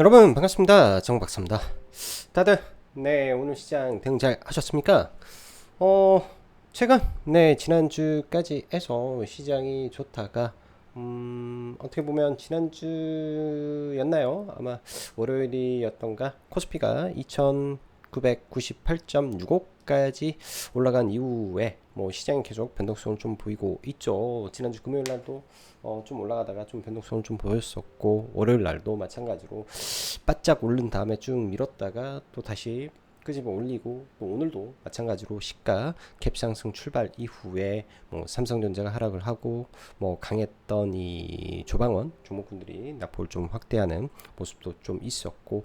여러분 반갑습니다. 정박사입니다. 다들 네 오늘 시장 대응 잘 하셨습니까? 어 최근 네 지난주까지 해서 시장이 좋다가 음 어떻게 보면 지난주였나요? 아마 월요일이었던가? 코스피가 2998.65 까지 올라간 이후에 뭐 시장이 계속 변동성을 좀 보이고 있죠. 지난주 금요일 날도 어, 좀 올라가다가 좀 변동성을 좀 보였었고 월요일 날도 마찬가지로 바짝 오른 다음에 쭉 밀었다가 또 다시 끄집어 올리고 또 오늘도 마찬가지로 시가 갭 상승 출발 이후에 뭐 삼성전자가 하락을 하고 뭐 강했던 이 조방원 종목군들이 낙폭을 좀 확대하는 모습도 좀 있었고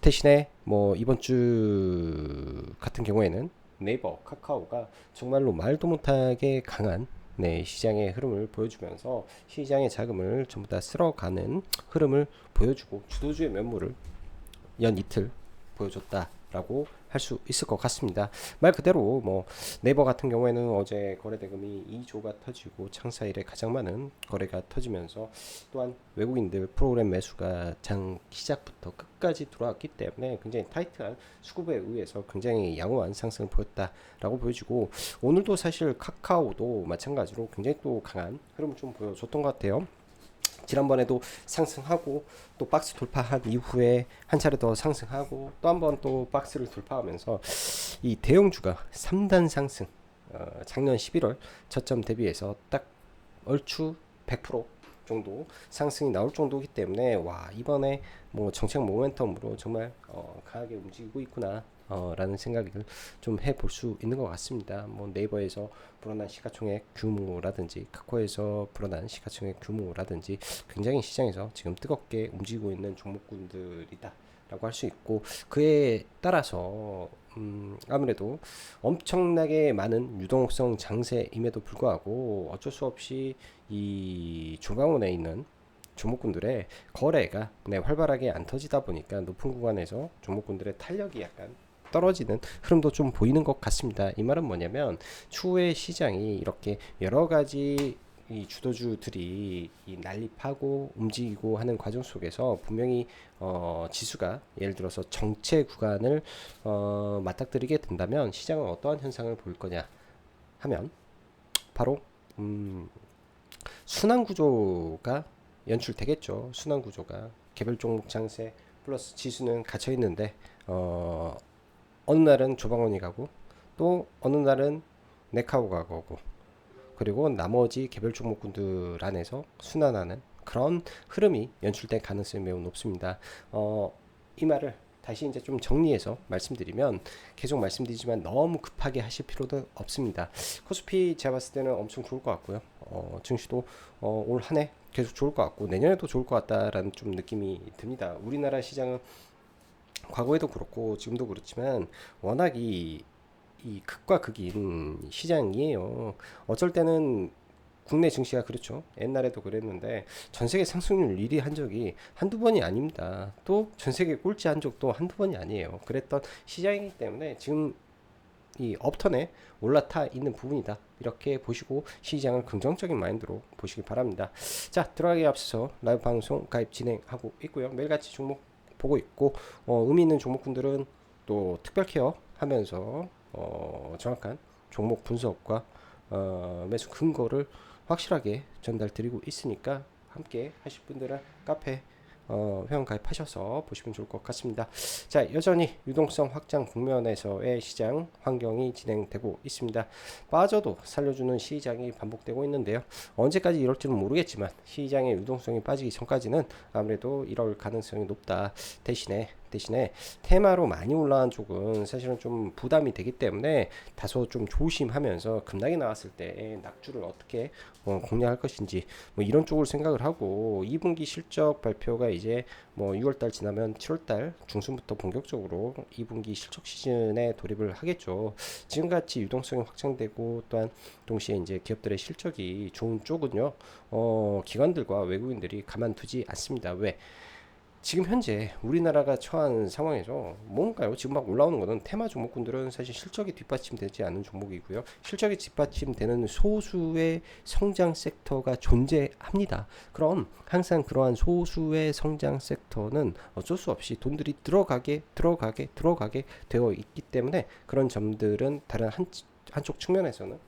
대신에 뭐 이번 주 같은 경우에는 네이버, 카카오가 정말로 말도 못하게 강한 네, 시장의 흐름을 보여주면서 시장의 자금을 전부 다 쓸어가는 흐름을 보여주고 주도주의 면모를 연 이틀 보여줬다 라고 할 수 있을 것 같습니다. 말 그대로 뭐 네이버 같은 경우에는 어제 거래 대금이 2조가 터지고 창사 일에 가장 많은 거래가 터지면서 또한 외국인들 프로그램 매수가 장 시작부터 끝까지 들어왔기 때문에 굉장히 타이트한 수급에 의해서 굉장히 양호한 상승을 보였다라고 보여지고 오늘도 사실 카카오도 마찬가지로 굉장히 또 강한 흐름을 좀 보여줬던 것 같아요. 지난번에도 상승하고 또 박스 돌파한 이후에 한 차례 더 상승하고 또 한 번 또 박스를 돌파하면서 이 대형주가 3단 상승 어, 작년 11월 저점 대비해서 딱 얼추 100% 정도 상승이 나올 정도이기 때문에 와 이번에 뭐 정책 모멘텀으로 정말 어, 강하게 움직이고 있구나 어, 라는 생각을 좀 해볼 수 있는 것 같습니다. 뭐 네이버에서 불어난 시가총액 규모라든지 카카오에서 불어난 시가총액 규모라든지 굉장히 시장에서 지금 뜨겁게 움직이고 있는 종목군들이다. 라고 할 수 있고 그에 따라서 음 아무래도 엄청나게 많은 유동성 장세임에도 불구하고 어쩔 수 없이 이 중강원에 있는 종목군들의 거래가 네, 활발하게 안 터지다 보니까 높은 구간에서 종목군들의 탄력이 약간 떨어지는 흐름도 좀 보이는 것 같습니다. 이 말은 뭐냐면 추후에 시장이 이렇게 여러 가지 이 주도주들이 이 난립하고 움직이고 하는 과정 속에서 분명히 어 지수가 예를 들어서 정체 구간을 어 맞닥뜨리게 된다면 시장은 어떠한 현상을 보일 거냐 하면 바로 음 순환 구조가 연출되겠죠. 순환 구조가 개별 종목 장세 플러스 지수는 갇혀 있는데 어 어느 날은 조방원이 가고 또 어느 날은 네카오가 가고 그리고 나머지 개별 종목군들 안에서 순환하는 그런 흐름이 연출될 가능성이 매우 높습니다. 어, 이 말을 다시 이제 좀 정리해서 말씀드리면 계속 말씀드리지만 너무 급하게 하실 필요도 없습니다. 코스피 제가 봤을 때는 엄청 좋을 것 같고요. 어, 증시도 어, 올 한 해 계속 좋을 것 같고 내년에도 좋을 것 같다라는 좀 느낌이 듭니다. 우리나라 시장은 과거에도 그렇고 지금도 그렇지만 워낙 이, 이 극과 극인 시장이에요. 어쩔 때는 국내 증시가 그렇죠. 옛날에도 그랬는데 전 세계 상승률 1위 한 적이 한두 번이 아닙니다. 또 전 세계 꼴찌 한 적도 한두 번이 아니에요. 그랬던 시장이기 때문에 지금 이 업턴에 올라타 있는 부분이다. 이렇게 보시고 시장을 긍정적인 마인드로 보시기 바랍니다. 자, 들어가기 앞서서 라이브 방송 가입 진행하고 있고요. 매일같이 종목 보고 있고 어, 의미 있는 종목군들은 또 특별 케어 하면서 어, 정확한 종목 분석과 어, 매수 근거를 확실하게 전달 드리고 있으니까 함께 하실 분들은 카페 어, 회원 가입하셔서 보시면 좋을 것 같습니다. 자, 여전히 유동성 확장 국면에서의 시장 환경이 진행되고 있습니다. 빠져도 살려주는 시장이 반복되고 있는데요. 언제까지 이럴지는 모르겠지만 시장의 유동성이 빠지기 전까지는 아무래도 이럴 가능성이 높다. 대신에 대신에 테마로 많이 올라간 쪽은 사실은 좀 부담이 되기 때문에 다소 좀 조심하면서 급락이 나왔을 때 낙주를 어떻게 어, 공략할 것인지 뭐 이런 쪽을 생각을 하고 2분기 실적 발표가 이제 뭐 6월달 지나면 7월달 중순부터 본격적으로 2분기 실적 시즌에 돌입을 하겠죠. 지금같이 유동성이 확장되고 또한 동시에 이제 기업들의 실적이 좋은 쪽은요. 어, 기관들과 외국인들이 가만두지 않습니다. 왜? 지금 현재 우리나라가 처한 상황에서 뭔가요? 지금 막 올라오는 거는 테마 종목군들은 사실 실적이 뒷받침되지 않는 종목이고요. 실적이 뒷받침되는 소수의 성장 섹터가 존재합니다. 그럼 항상 그러한 소수의 성장 섹터는 어쩔 수 없이 돈들이 들어가게 들어가게 들어가게 되어 있기 때문에 그런 점들은 다른 한, 한쪽 측면에서는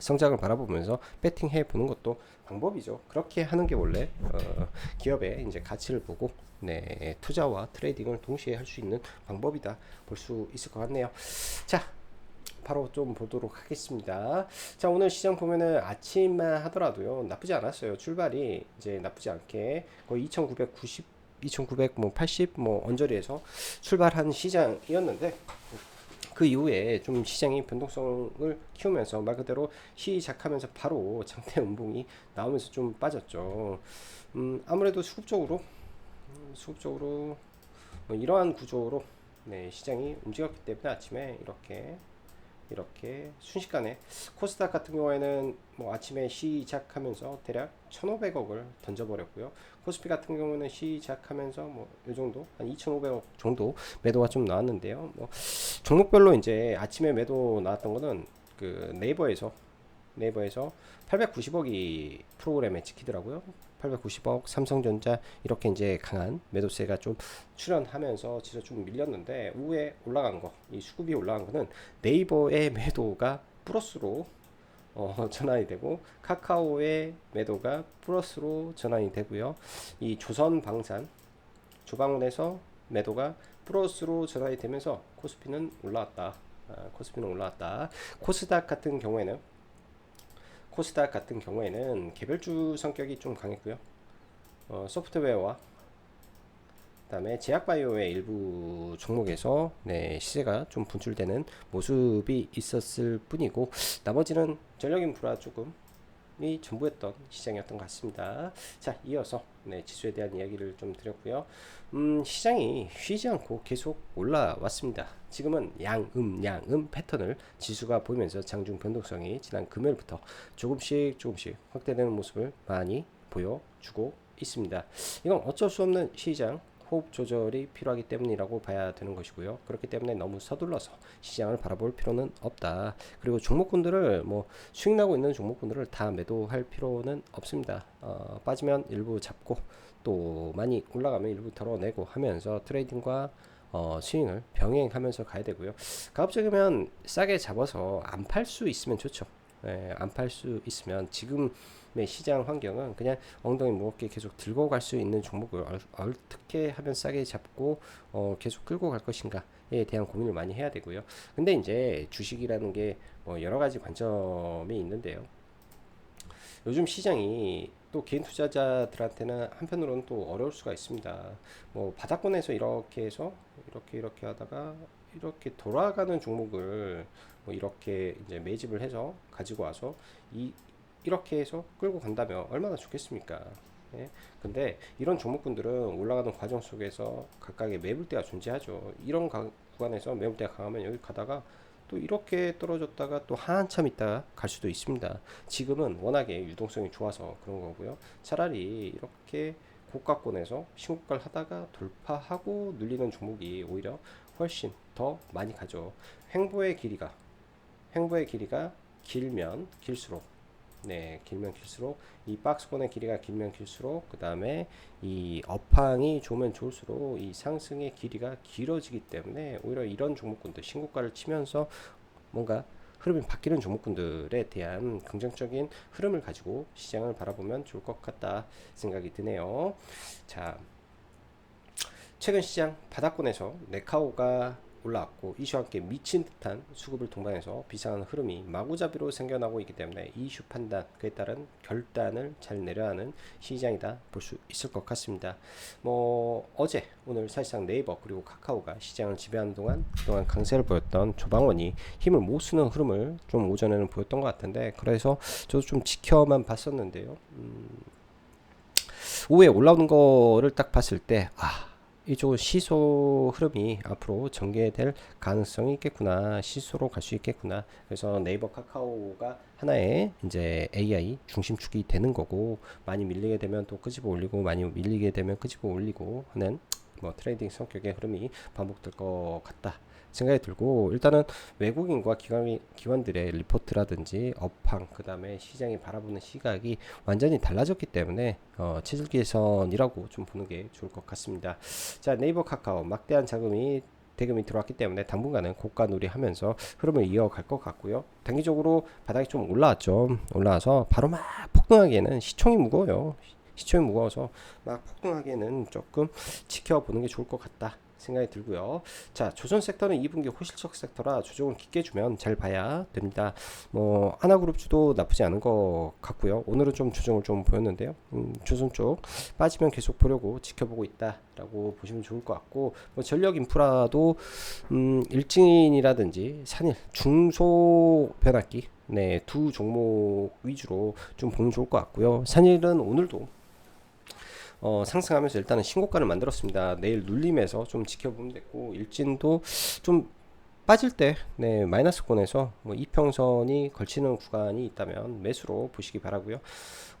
성장을 바라보면서 배팅해 보는 것도 방법이죠. 그렇게 하는 게 원래 어, 기업의 이제 가치를 보고 네, 투자와 트레이딩을 동시에 할 수 있는 방법이다 볼 수 있을 것 같네요. 자, 바로 좀 보도록 하겠습니다. 자, 오늘 시장 보면은 아침만 하더라도요 나쁘지 않았어요. 출발이 이제 나쁘지 않게 거의 2,990 2,980뭐 언저리에서 출발한 시장이었는데 그 이후에 좀 시장이 변동성을 키우면서 말 그대로 시작하면서 바로 장대 음봉이 나오면서 좀 빠졌죠. 음, 아무래도 수급적으로 음, 수급적으로 뭐 이러한 구조로 네, 시장이 움직였기 때문에 아침에 이렇게 이렇게 순식간에 코스닥 같은 경우에는 뭐 아침에 시작하면서 대략 1,500억을 던져버렸고요. 코스피 같은 경우는 시작하면서 뭐 이 정도 한 2,500억 정도 매도가 좀 나왔는데요. 뭐 종목별로 이제 아침에 매도 나왔던 거는 그 네이버에서 네이버에서 890억이 프로그램에 찍히더라고요. 890억, 삼성전자 이렇게 이제 강한 매도세가 좀 출현하면서 진짜 좀 밀렸는데 우에 올라간 거, 이 수급이 올라간 거는 네이버의 매도가 플러스로 어, 전환이 되고 카카오의 매도가 플러스로 전환이 되고요. 이 조선방산 조방원에서 매도가 플러스로 전환이 되면서 코스피는 올라왔다. 아, 코스피는 올라왔다. 코스닥 같은 경우에는 코스닥 같은 경우에는 개별주 성격이 좀 강했고요. 어, 소프트웨어와 그다음에 제약바이오의 일부 종목에서 네, 시세가 좀 분출되는 모습이 있었을 뿐이고 나머지는 전력 인프라 조금 이 전부였던 시장이었던 것 같습니다. 자, 이어서 네, 지수에 대한 이야기를 좀 드렸고요. 음, 시장이 쉬지 않고 계속 올라왔습니다. 지금은 양음 양음 패턴을 지수가 보이면서 장중 변동성이 지난 금요일부터 조금씩 조금씩 확대되는 모습을 많이 보여주고 있습니다. 이건 어쩔 수 없는 시장 호흡 조절이 필요하기 때문이라고 봐야 되는 것이고요. 그렇기 때문에 너무 서둘러서 시장을 바라볼 필요는 없다. 그리고 종목군들을 뭐 수익 나고 있는 종목군들을 다 매도할 필요는 없습니다. 어, 빠지면 일부 잡고 또 많이 올라가면 일부 덜어내고 하면서 트레이딩과 어, 스윙을 병행하면서 가야 되고요. 가급적이면 싸게 잡아서 안 팔 수 있으면 좋죠. 예, 안팔 수 있으면 지금 의 시장 환경은 그냥 엉덩이 무겁게 계속 들고 갈 수 있는 종목을 얼, 어떻게 하면 싸게 잡고 어, 계속 끌고 갈 것인가에 대한 고민을 많이 해야 되고요. 근데 이제 주식이라는 게 뭐 여러 가지 관점이 있는데요. 요즘 시장이 또 개인 투자자들한테는 한편으로는 또 어려울 수가 있습니다. 뭐 바닥권에서 이렇게 해서 이렇게 이렇게 하다가 이렇게 돌아가는 종목을 뭐 이렇게 이제 매집을 해서 가지고 와서 이 이렇게 해서 끌고 간다면 얼마나 좋겠습니까? 예? 근데 이런 종목군들은 올라가는 과정 속에서 각각의 매물대가 존재하죠. 이런 가, 구간에서 매물대가 강하면 여기 가다가 또 이렇게 떨어졌다가 또 한참 있다가 갈 수도 있습니다. 지금은 워낙에 유동성이 좋아서 그런 거고요. 차라리 이렇게 고가권에서 신고가를 하다가 돌파하고 눌리는 종목이 오히려 훨씬 더 많이 가죠. 횡보의 길이가 횡보의 길이가 길면 길수록 네, 길면 길수록 이 박스권의 길이가 길면 길수록 그 다음에 이 업황이 좋으면 좋을수록 이 상승의 길이가 길어지기 때문에 오히려 이런 종목군들 신고가를 치면서 뭔가 흐름이 바뀌는 종목군들에 대한 긍정적인 흐름을 가지고 시장을 바라보면 좋을 것 같다 생각이 드네요. 자, 최근 시장 바닥권에서 네카오가 올라왔고 이슈와 함께 미친 듯한 수급을 동반해서 비상한 흐름이 마구잡이로 생겨나고 있기 때문에 이슈 판단 그에 따른 결단을 잘 내려야 하는 시장이다 볼 수 있을 것 같습니다. 뭐 어제 오늘 사실상 네이버 그리고 카카오가 시장을 지배하는 동안 그동안 강세를 보였던 조방원이 힘을 못 쓰는 흐름을 좀 오전에는 보였던 것 같은데 그래서 저도 좀 지켜만 봤었는데요. 음, 오후에 올라오는 거를 딱 봤을 때 아. 이쪽은 시소 흐름이 앞으로 전개될 가능성이 있겠구나. 시소로 갈 수 있겠구나. 그래서 네이버 카카오가 하나의 이제 AI 중심축이 되는 거고 많이 밀리게 되면 또 끄집어 올리고 많이 밀리게 되면 끄집어 올리고 하는 뭐 트레이딩 성격의 흐름이 반복될 것 같다. 생각이 들고 일단은 외국인과 기관, 기관들의 리포트라든지 업황 그 다음에 시장이 바라보는 시각이 완전히 달라졌기 때문에 어, 체질기선이라고 좀 보는 게 좋을 것 같습니다. 자 네이버 카카오 막대한 자금이 대금이 들어왔기 때문에 당분간은 고가 놀이하면서 흐름을 이어갈 것 같고요. 단기적으로 바닥이 좀 올라왔죠. 올라와서 바로 막 폭등하기에는 시총이 무거워요. 시총이 무거워서 막 폭등하기에는 조금 지켜보는 게 좋을 것 같다. 생각이 들고요. 자, 조선 섹터는 2분기 호실적 섹터라 조정을 깊게 주면 잘 봐야 됩니다. 뭐 하나그룹주도 나쁘지 않은 것 같고요. 오늘은 좀 조정을 좀 보였는데요. 음, 조선 쪽 빠지면 계속 보려고 지켜보고 있다라고 보시면 좋을 것 같고 뭐 전력 인프라도 음, 일진이라든지 산일 중소 변압기 네, 두 종목 위주로 좀 보면 좋을 것 같고요. 산일은 오늘도 어, 상승하면서 일단은 신고가를 만들었습니다. 내일 눌림에서 좀 지켜보면 됐고 일진도 좀 빠질 때 네, 마이너스권에서 뭐 이평선이 걸치는 구간이 있다면 매수로 보시기 바라고요.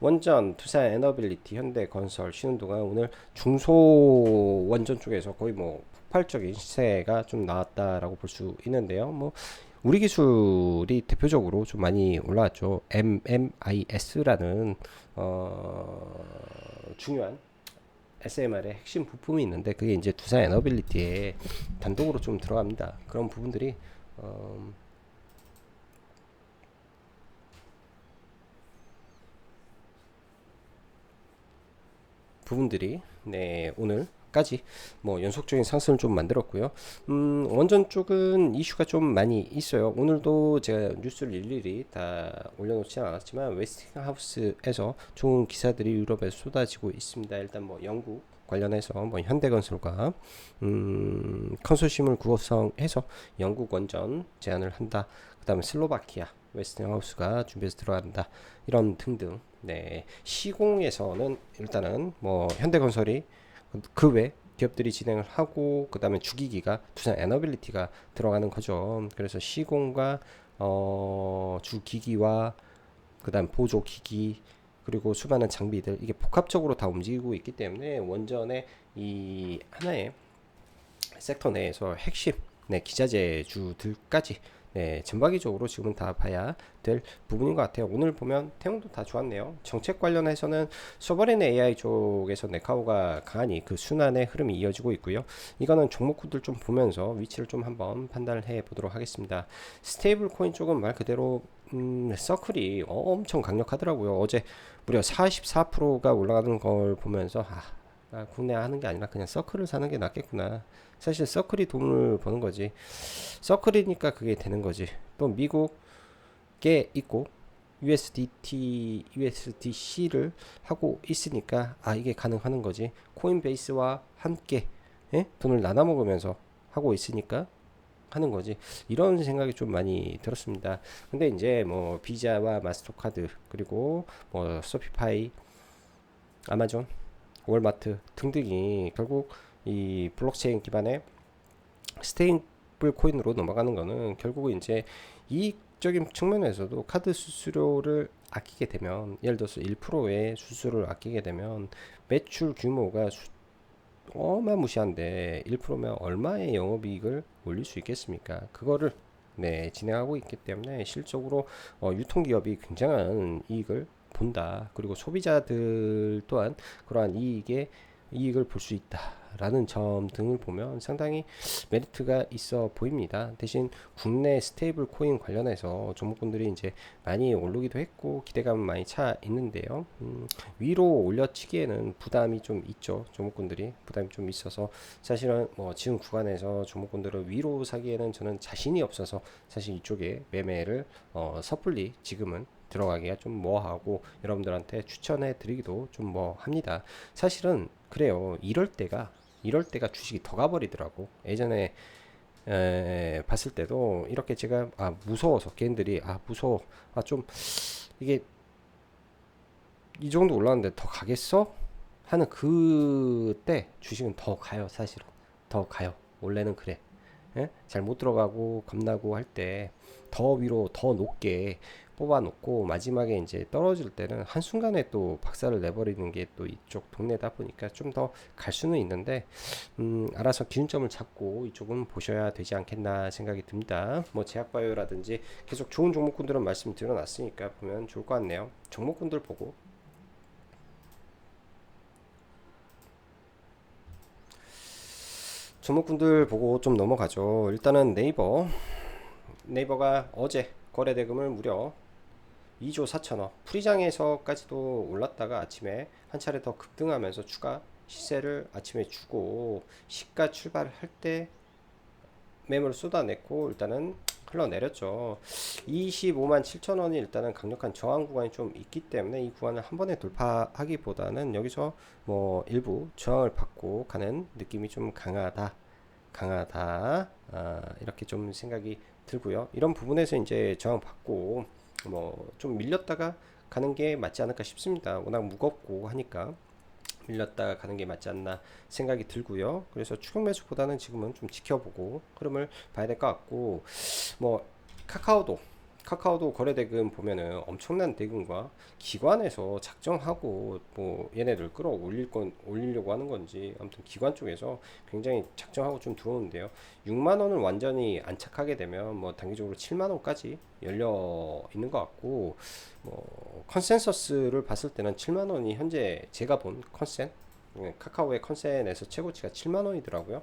원전, 두산 에너빌리티, 현대건설, 신운동가 오늘 중소 원전 쪽에서 거의 뭐 폭발적인 시세가 좀 나왔다라고 볼 수 있는데요. 뭐 우리 기술이 대표적으로 좀 많이 올라왔죠. MMIS라는 어, 중요한 SMR의 핵심 부품이 있는데 그게 이제 두산 에너빌리티에 단독으로 좀 들어갑니다. 그런 부분들이 어, 부분들이 네 오늘 까지 뭐 연속적인 상승을 좀 만들었고요. 음, 원전 쪽은 이슈가 좀 많이 있어요. 오늘도 제가 뉴스를 일일이 다 올려놓지 않았지만 웨스팅하우스에서 좋은 기사들이 유럽에 쏟아지고 있습니다. 일단 뭐 영국 관련해서 뭐 현대건설과 음, 컨소시엄을 구성해서 영국 원전 제안을 한다. 그다음에 슬로바키아 웨스팅하우스가 준비해서 들어간다. 이런 등등. 네 시공에서는 일단은 뭐 현대건설이 그 외 기업들이 진행을 하고 그 다음에 주기기가 두산 에너빌리티가 들어가는 거죠. 그래서 시공과 어, 주기기와 그 다음 보조 기기 그리고 수많은 장비들 이게 복합적으로 다 움직이고 있기 때문에 원전의 이 하나의 섹터 내에서 핵심 네, 기자재주들까지 네, 전반기적으로 지금은 다 봐야 될 부분인 것 같아요. 오늘 보면 태용도 다 좋았네요. 정책 관련해서는 소버린 AI 쪽에서 네카오가 강하니 그 순환의 흐름이 이어지고 있고요. 이거는 종목구들 좀 보면서 위치를 좀 한번 판단을 해 보도록 하겠습니다. 스테이블 코인 쪽은 말 그대로 음, 서클이 엄청 강력하더라고요. 어제 무려 44%가 올라가는 걸 보면서 아, 아, 국내 하는 게 아니라 그냥 서클을 사는 게 낫겠구나. 사실 서클이 돈을 버는 거지. 서클이니까 그게 되는 거지. 또 미국에 있고 USDT, USDC를 하고 있으니까 아 이게 가능하는 거지. 코인베이스와 함께 예? 돈을 나눠 먹으면서 하고 있으니까 하는 거지. 이런 생각이 좀 많이 들었습니다. 근데 이제 뭐 비자와 마스터카드 그리고 뭐 소피파이, 아마존, 월마트 등등이 결국 이 블록체인 기반의 스테이블 코인으로 넘어가는 거는 결국은 이제 이익적인 측면에서도 카드 수수료를 아끼게 되면 예를 들어서 1%의 수수료를 아끼게 되면 매출 규모가 수, 어마무시한데 1%면 얼마의 영업이익을 올릴 수 있겠습니까? 그거를 네, 진행하고 있기 때문에 실적으로 어, 유통기업이 굉장한 이익을 본다. 그리고 소비자들 또한 그러한 이익에 이익을 볼 수 있다 라는 점 등을 보면 상당히 메리트가 있어 보입니다. 대신 국내 스테이블 코인 관련해서 종목군들이 이제 많이 오르기도 했고 기대감은 많이 차 있는데요. 음, 위로 올려치기에는 부담이 좀 있죠. 종목군들이 부담이 좀 있어서 사실은 뭐 지금 구간에서 종목군들을 위로 사기에는 저는 자신이 없어서 사실 이쪽에 매매를 어, 섣불리 지금은 들어가기가 좀 뭐하고 여러분들한테 추천해 드리기도 좀 뭐합니다. 사실은 그래요. 이럴 때가 이럴 때가 주식이 더 가버리더라고. 예전에 에, 봤을 때도 이렇게 제가 아 무서워서 개인들이 아 무서워. 아 좀 이게 이 정도 올랐는데 더 가겠어? 하는 그때 주식은 더 가요 사실은. 더 가요. 원래는 그래. 예? 잘못 들어가고 겁나고 할 때 더 위로 더 높게 뽑아 놓고 마지막에 이제 떨어질 때는 한순간에 또 박살을 내버리는 게 또 이쪽 동네다 보니까 좀 더 갈 수는 있는데 음 알아서 기준점을 잡고 이쪽은 보셔야 되지 않겠나 생각이 듭니다. 뭐 제약바이오라든지 계속 좋은 종목군들은 말씀 드려놨으니까 보면 좋을 것 같네요. 종목군들 보고. 종목군들 보고 좀 넘어가죠. 일단은 네이버. 네이버가 어제 거래 대금을 무려 2조 4천억 프리장에서까지도 올랐다가 아침에 한 차례 더 급등하면서 추가 시세를 아침에 주고 시가 출발할 때 매물을 쏟아냈고 일단은 흘러내렸죠. 25만 7천 원이 일단은 강력한 저항 구간이 좀 있기 때문에 이 구간을 한 번에 돌파하기보다는 여기서 뭐 일부 저항을 받고 가는 느낌이 좀 강하다. 강하다. 아, 이렇게 좀 생각이 들고요. 이런 부분에서 이제 저항 받고 뭐 좀 밀렸다가 가는 게 맞지 않을까 싶습니다. 워낙 무겁고 하니까. 밀렸다가 가는 게 맞지 않나 생각이 들고요. 그래서 추격 매수보다는 지금은 좀 지켜보고 흐름을 봐야 될 것 같고 뭐 카카오도 카카오도 거래 대금 보면은 엄청난 대금과 기관에서 작정하고 뭐 얘네들 끌어올릴 건 올리려고 하는 건지 아무튼 기관 쪽에서 굉장히 작정하고 좀 들어오는데요. 6만 원을 완전히 안착하게 되면 뭐 단기적으로 7만 원까지 열려 있는 것 같고 뭐 컨센서스를 봤을 때는 7만 원이 현재 제가 본 컨센 예, 카카오의 컨센에서 최고치가 7만 원이더라고요.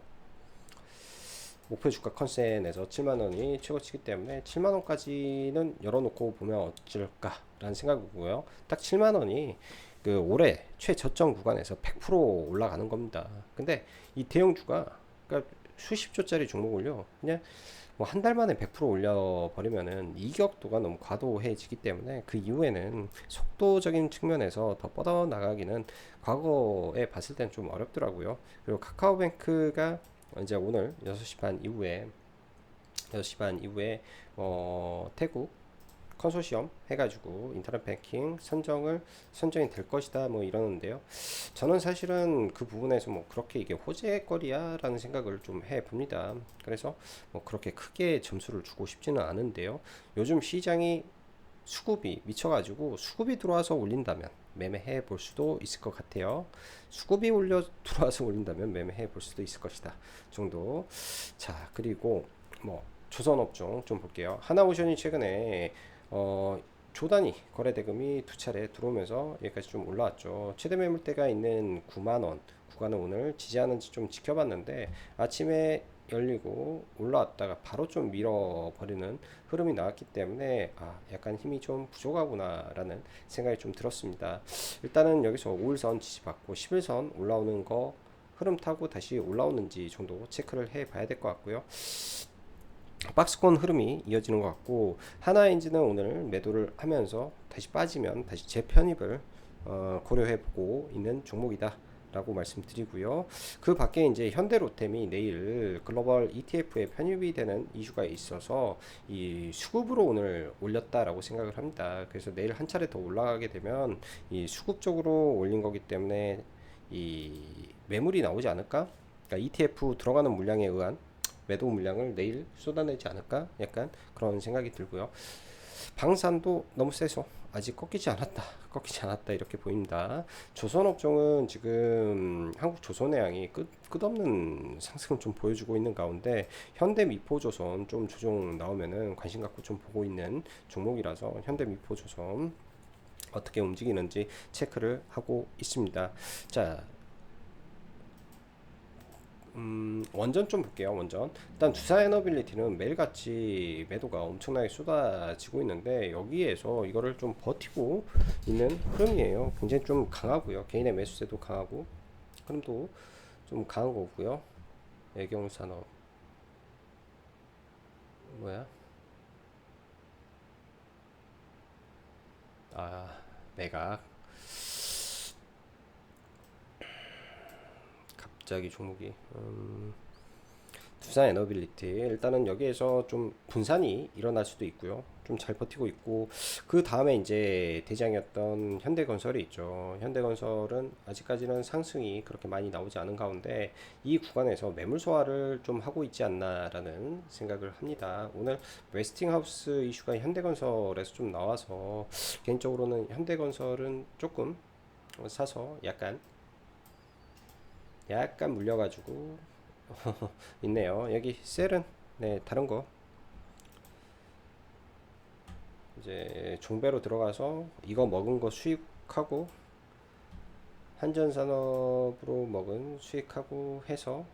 목표 주가 컨센에서 7만 원이 최고치기 때문에 7만 원까지는 열어놓고 보면 어쩔까라는 생각이고요. 딱 7만 원이 그 올해 최저점 구간에서 100% 올라가는 겁니다. 근데 이 대형주가 그러니까 수십 조짜리 종목을요, 그냥 뭐 한 달 만에 100% 올려 버리면은 이격도가 너무 과도해지기 때문에 그 이후에는 속도적인 측면에서 더 뻗어 나가기는 과거에 봤을 때는 좀 어렵더라고요. 그리고 카카오뱅크가 이제 오늘 6시 반 이후에 6시 반 이후에 어, 태국 컨소시엄 해가지고 인터넷 뱅킹 선정을 선정이 될 것이다 뭐 이러는데요. 저는 사실은 그 부분에서 뭐 그렇게 이게 호재거리야라는 생각을 좀 해봅니다. 그래서 뭐 그렇게 크게 점수를 주고 싶지는 않은데요. 요즘 시장이 수급이 미쳐가지고 수급이 들어와서 올린다면 매매해 볼 수도 있을 것 같아요. 수급이 올려 들어와서 올린다면 매매해 볼 수도 있을 것이다. 정도. 자, 그리고 뭐 조선 업종 좀 볼게요. 하나오션이 최근에 어 조단위 거래 대금이 두 차례 들어오면서 여기까지 좀 올라왔죠. 최대 매물대가 있는 9만 원 구간을 오늘 지지하는지 좀 지켜봤는데 아침에 열리고 올라왔다가 바로 좀 밀어버리는 흐름이 나왔기 때문에 아 약간 힘이 좀 부족하구나 라는 생각이 좀 들었습니다. 일단은 여기서 5일선 지지받고 11선 올라오는 거 흐름 타고 다시 올라오는지 정도 체크를 해 봐야 될 것 같고요. 박스권 흐름이 이어지는 것 같고 하나인지는 오늘 매도를 하면서 다시 빠지면 다시 재편입을 어, 고려해 보고 있는 종목이다 라고 말씀드리고요. 그 밖에 이제 현대로템이 내일 글로벌 ETF에 편입이 되는 이슈가 있어서 이 수급으로 오늘 올렸다라고 생각을 합니다. 그래서 내일 한 차례 더 올라가게 되면 이 수급 적으로 올린 거기 때문에 이 매물이 나오지 않을까? 그러니까 ETF 들어가는 물량에 의한 매도 물량을 내일 쏟아내지 않을까? 약간 그런 생각이 들고요. 방산도 너무 세서 아직 꺾이지 않았다. 꺾이지 않았다. 이렇게 보입니다. 조선업종은 지금 한국 조선해양이 끝, 끝없는 상승을 좀 보여주고 있는 가운데 현대 미포조선 좀 조정 나오면은 관심 갖고 좀 보고 있는 종목이라서 현대 미포조선 어떻게 움직이는지 체크를 하고 있습니다. 자, 음, 원전 좀 볼게요. 원전. 일단 두산 에너빌리티는 매일같이 매도가 엄청나게 쏟아지고 있는데 여기에서 이거를 좀 버티고 있는 흐름이에요. 굉장히 좀 강하고요. 개인의 매수세도 강하고 흐름도 좀 강한 거고요. 애경산업 뭐야? 아, 매각 갑자기 종목이 음, 두산 에너빌리티 일단은 여기에서 좀 분산이 일어날 수도 있고요. 좀 잘 버티고 있고 그 다음에 이제 대장이었던 현대건설이 있죠. 현대건설은 아직까지는 상승이 그렇게 많이 나오지 않은 가운데 이 구간에서 매물 소화를 좀 하고 있지 않나라는 생각을 합니다. 오늘 웨스팅하우스 이슈가 현대건설에서 좀 나와서 개인적으로는 현대건설은 조금 사서 약간 약간 물려가지고 있네요. 여기 셀은? 네 다른 거. 이제 종배로 들어가서 이거 먹은 거 수익하고 한전산업으로 먹은 수익하고 해서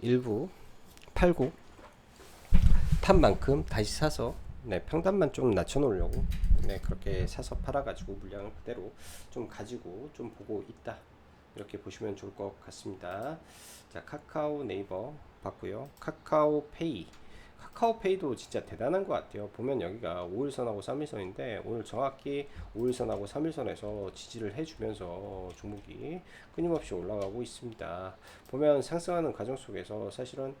일부 팔고 탄 만큼 다시 사서 네 평단만 좀 낮춰 놓으려고 네 그렇게 사서 팔아 가지고 물량을 그대로 좀 가지고 좀 보고 있다 이렇게 보시면 좋을 것 같습니다 자 카카오 네이버 봤고요 카카오페이 카카오페이도 진짜 대단한 것 같아요. 보면 여기가 5일선하고 3일선인데 오늘 정확히 5일선하고 3일선에서 지지를 해주면서 종목이 끊임없이 올라가고 있습니다. 보면 상승하는 과정 속에서 사실은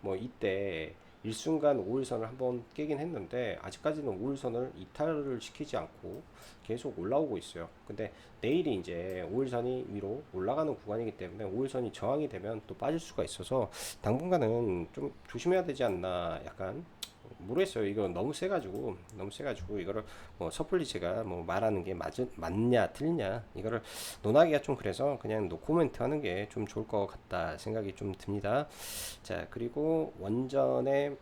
뭐 이때 일순간 5일선을 한번 깨긴 했는데 아직까지는 5일선을 이탈을 시키지 않고 계속 올라오고 있어요. 근데 내일이 이제 5일선이 위로 올라가는 구간이기 때문에 5일선이 저항이 되면 또 빠질 수가 있어서 당분간은 좀 조심해야 되지 않나 약간 모르겠어요. 이거 너무 세가지고 너무 세가지고 이거를 뭐 섣불리 제가 뭐 말하는 게 맞, 맞냐 틀리냐 이거를 논하기가 좀 그래서 그냥 노코멘트 하는 게 좀 좋을 것 같다 생각이 좀 듭니다. 자 그리고 원전에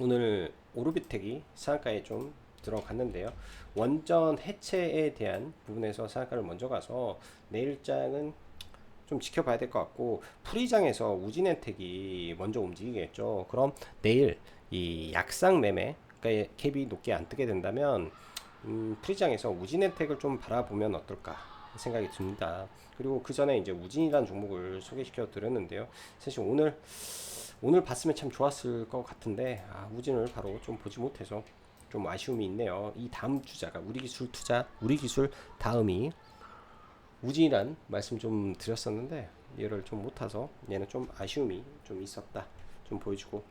오늘 오르비텍이 상한가에 좀 들어갔는데요. 원전 해체에 대한 부분에서 상한가를 먼저 가서 내일장은 좀 지켜봐야 될 것 같고 프리장에서 우진혜택이 먼저 움직이겠죠. 그럼 내일 이 약상 매매 그러니까 캡이 높게 안 뜨게 된다면 음, 프리장에서 우진 혜택을 좀 바라보면 어떨까 생각이 듭니다. 그리고 그 전에 이제 우진이라는 종목을 소개시켜 드렸는데요. 사실 오늘 오늘 봤으면 참 좋았을 것 같은데 아, 우진을 바로 좀 보지 못해서 좀 아쉬움이 있네요. 이 다음 주자가 우리 기술 투자, 우리 기술 다음이 우진이란 말씀 좀 드렸었는데 얘를 좀 못 타서 얘는 좀 아쉬움이 좀 있었다. 좀 보여주고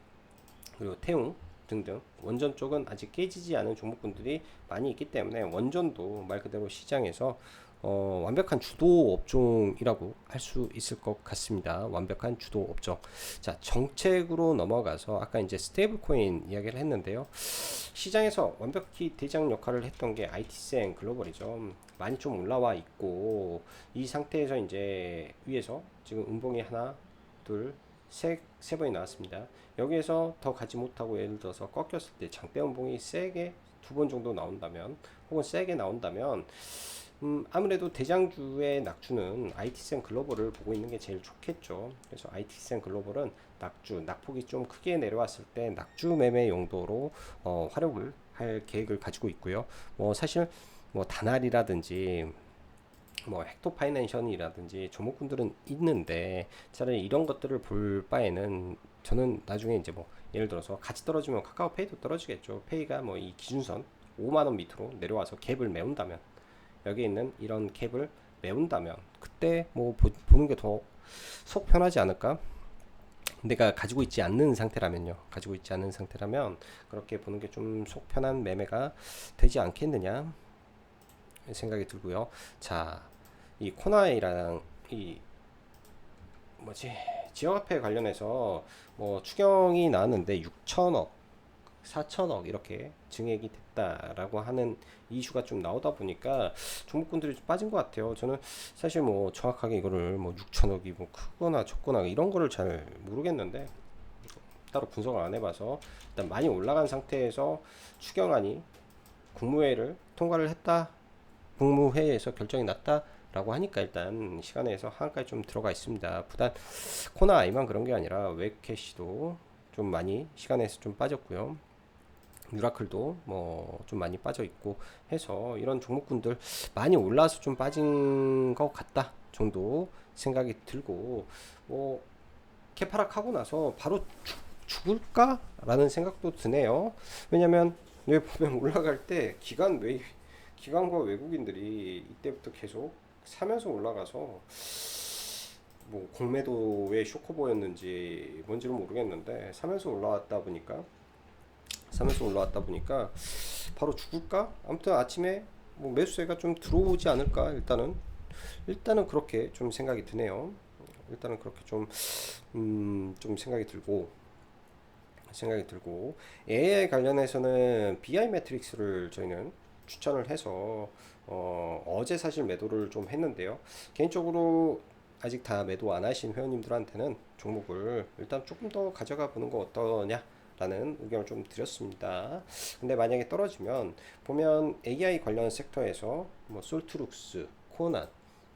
그리고 태웅 등등 원전 쪽은 아직 깨지지 않은 종목군들이 많이 있기 때문에 원전도 말 그대로 시장에서 어, 완벽한 주도 업종이라고 할 수 있을 것 같습니다. 완벽한 주도 업종. 자, 정책으로 넘어가서 아까 이제 스테이블 코인 이야기를 했는데요. 시장에서 완벽히 대장 역할을 했던 게 IT센 글로벌이죠. 많이 좀 올라와 있고 이 상태에서 이제 위에서 지금 음봉이 하나, 둘, 세, 세 번이 나왔습니다. 여기에서 더 가지 못하고 예를 들어서 꺾였을 때 장대 음봉이 세게 두 번 정도 나온다면 혹은 세게 나온다면 음, 아무래도 대장주의 낙주는 IT센 글로벌을 보고 있는 게 제일 좋겠죠. 그래서 IT센 글로벌은 낙주, 낙폭이 좀 크게 내려왔을 때 낙주 매매 용도로 어, 활용을 할 계획을 가지고 있고요. 뭐 사실 뭐 다날이라든지 뭐 헥토 파이낸션이라든지 조목군들은 있는데 차라리 이런 것들을 볼 바에는 저는 나중에 이제 뭐 예를 들어서 같이 떨어지면 카카오페이도 떨어지겠죠. 페이가 뭐 이 기준선 5만 원 밑으로 내려와서 갭을 메운다면 여기 있는 이런 캡을 메운다면 그때 뭐 보, 보는 게 더 속 편하지 않을까? 내가 가지고 있지 않는 상태라면요. 가지고 있지 않는 상태라면 그렇게 보는 게 좀 속 편한 매매가 되지 않겠느냐 생각이 들고요. 자, 이 코나이랑 이 뭐지 지역화폐 관련해서 뭐 추경이 나왔는데 6천억 4천억 이렇게 증액이 됐다라고 하는 이슈가 좀 나오다 보니까 종목군들이 좀 빠진 것 같아요. 저는 사실 뭐 정확하게 이거를 뭐 6천억이 뭐 크거나 적거나 이런 거를 잘 모르겠는데 따로 분석을 안 해봐서 일단 많이 올라간 상태에서 추경안이 국무회의를 통과를 했다. 국무회의에서 결정이 났다. 라고 하니까 일단 시간에서 한까지 좀 들어가 있습니다. 부단 코나 아이만 그런 게 아니라 웹캐시도 좀 많이 시간에서 좀 빠졌고요. 유라클도 뭐 좀 많이 빠져 있고 해서 이런 종목군들 많이 올라서 좀 빠진 것 같다 정도 생각이 들고 뭐 캐파락 하고 나서 바로 죽, 죽을까라는 생각도 드네요. 왜냐면 여기 보면 올라갈 때 기관 외 기관과 외국인들이 이때부터 계속 사면서 올라가서 뭐 공매도의 쇼커보였는지 뭔지는 모르겠는데 사면서 올라왔다 보니까 사면서 올라왔다 보니까 바로 죽을까? 아무튼 아침에 뭐 매수세가 좀 들어오지 않을까 일단은 일단은 그렇게 좀 생각이 드네요. 일단은 그렇게 좀 음, 좀 생각이 들고 생각이 들고 AI 관련해서는 BI 매트릭스를 저희는 추천을 해서 어, 어제 사실 매도를 좀 했는데요. 개인적으로 아직 다 매도 안 하신 회원님들한테는 종목을 일단 조금 더 가져가 보는 거 어떠냐? 라는 의견을 좀 드렸습니다. 근데 만약에 떨어지면 보면 AI 관련 섹터에서 뭐 솔트룩스, 코난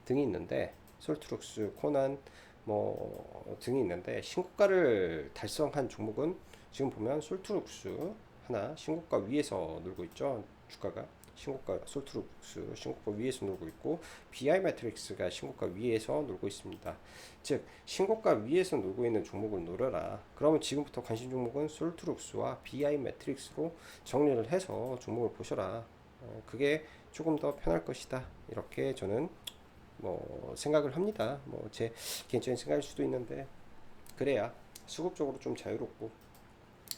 등이 있는데 솔트룩스, 코난 뭐 등이 있는데 신고가를 달성한 종목은 지금 보면 솔트룩스 하나 신고가 위에서 놀고 있죠. 주가가 신고가 솔트룩스 신고가 위에서 놀고 있고 BI 매트릭스가 신고가 위에서 놀고 있습니다. 즉 신고가 위에서 놀고 있는 종목을 노려라. 그러면 지금부터 관심 종목은 솔트룩스와 BI 매트릭스로 정리를 해서 종목을 보셔라. 어, 그게 조금 더 편할 것이다. 이렇게 저는 뭐 생각을 합니다. 뭐 제 개인적인 생각일 수도 있는데 그래야 수급적으로 좀 자유롭고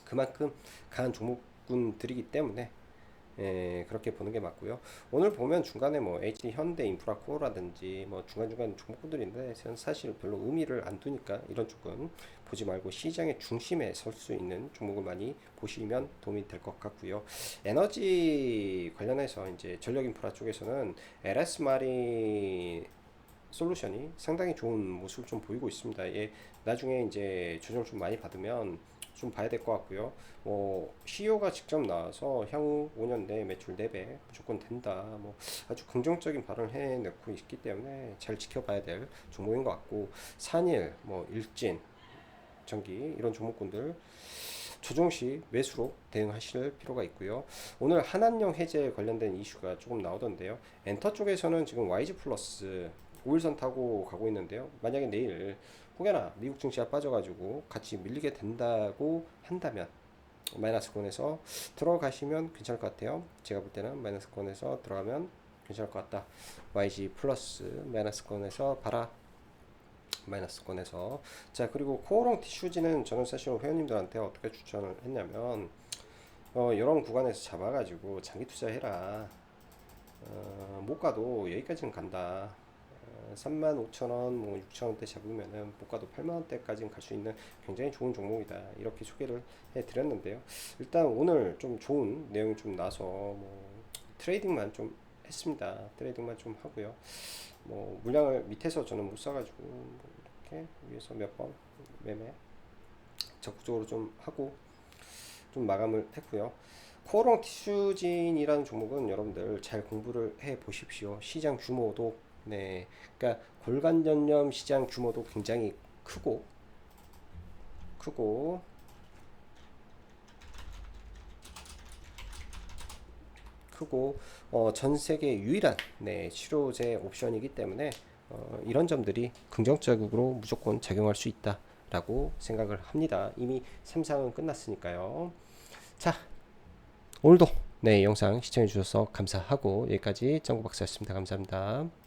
그만큼 강한 종목군들이기 때문에 예, 그렇게 보는 게 맞고요. 오늘 보면 중간에 뭐 HD 현대 인프라 코어라든지 뭐 중간중간 종목들인데 사실 별로 의미를 안 두니까 이런 쪽은 보지 말고 시장의 중심에 설 수 있는 종목을 많이 보시면 도움이 될 것 같고요. 에너지 관련해서 이제 전력 인프라 쪽에서는 LS 마린 솔루션이 상당히 좋은 모습을 좀 보이고 있습니다. 예, 나중에 이제 조정을 좀 많이 받으면 좀 봐야 될 것 같고요. 뭐 CEO가 직접 나와서 향후 5년 내에 매출 4배 무조건 된다. 뭐 아주 긍정적인 발언을 해놓고 있기 때문에 잘 지켜봐야 될 종목인 것 같고 산일, 뭐 일진, 전기 이런 종목군들 조정 시 매수로 대응하실 필요가 있고요. 오늘 한한령 해제 관련된 이슈가 조금 나오던데요. 엔터 쪽에서는 지금 YG 플러스 5일선 타고 가고 있는데요. 만약에 내일 혹여나 미국 증시가 빠져가지고 같이 밀리게 된다고 한다면 마이너스권에서 들어가시면 괜찮을 것 같아요. 제가 볼 때는 마이너스권에서 들어가면 괜찮을 것 같다. YG 플러스 마이너스권에서 봐라. 마이너스권에서 자 그리고 코어롱 티슈지는 저는 사실 회원님들한테 어떻게 추천을 했냐면 어, 이런 구간에서 잡아가지고 장기 투자해라. 어, 못 가도 여기까지는 간다. 35,000원, 뭐 6,000원대 잡으면은 못 가도 8만 원대까지는 갈 수 있는 굉장히 좋은 종목이다. 이렇게 소개를 해 드렸는데요. 일단 오늘 좀 좋은 내용이 좀 나서 뭐 트레이딩만 좀 했습니다. 트레이딩만 좀 하고요. 뭐 물량을 밑에서 저는 못 사가지고 뭐 이렇게 위에서 몇 번 매매 적극적으로 좀 하고 좀 마감을 했고요. 코어롱 티슈진이라는 종목은 여러분들 잘 공부를 해 보십시오. 시장 규모도 네, 그러니까 골간 전염 시장 규모도 굉장히 크고 크고 크고 어, 전 세계 유일한 네, 치료제 옵션이기 때문에 어, 이런 점들이 긍정적으로 무조건 작용할 수 있다라고 생각을 합니다. 이미 3상은 끝났으니까요. 자, 오늘도 네, 영상 시청해 주셔서 감사하고 여기까지 정구 박사였습니다. 감사합니다.